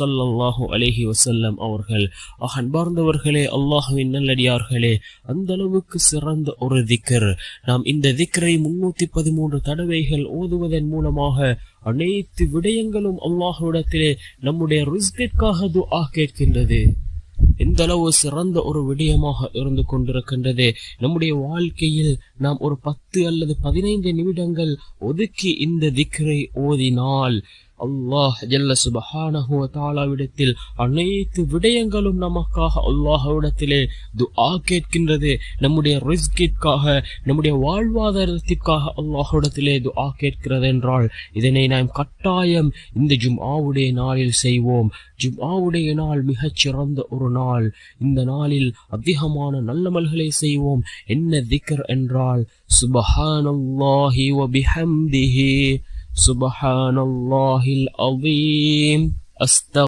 சல்லல்லாஹு அலேஹி வசல்லம் அவர்கள் ஆக அன்பார்ந்தவர்களே அல்லாஹுவின் நல்லடியார்களே அந்த அளவுக்கு சிறந்த ஒரு திக்கர் நாம் இந்த திக்கரை முன்னூத்தி பதிமூன்று தடவைகள் ஓதுவதன் மூலமாக அனைத்து விடயங்களும் அல்லாஹுவிடத்திலே நம்முடைய ரிஸ்கிற்காக துஆ கேட்கின்றது. எந்த அளவு சிறந்த ஒரு விடயமாக இருந்து கொண்டிருக்கின்றது. நம்முடைய வாழ்க்கையில் நாம் ஒரு பத்து அல்லது பதினைந்து நிமிடங்கள் ஒதுக்கி இந்த திக்கரை ஓதினால் அல்லாஹ் ஜல்ல சுபஹானஹுவ தாலாவிடத்தில் அனைத்து விடயங்களும் நமக்காக அல்லாஹ்விடத்திலே துஆ கேட்கின்றது. நம்முடைய ரிஸ்கிற்காக நம்முடைய வாழ்வாதாரத்திற்காக அல்லாஹ்விடத்திலே துஆ கேட்கிறது என்றால் இதனை நாம் கட்டாயம் இந்த ஜும்ஆவுடைய நாளில் செய்வோம். ஜும்ஆவுடைய நாள் மிகச் சிறந்த ஒரு நாள். இந்த நாளில் அதிகமான நல்லமல்களை செய்வோம். என்ன திக்கர் என்றால் சுபஹானல்லாஹி வ பிஹம்திஹி سبحان الله العظيم. أستغفر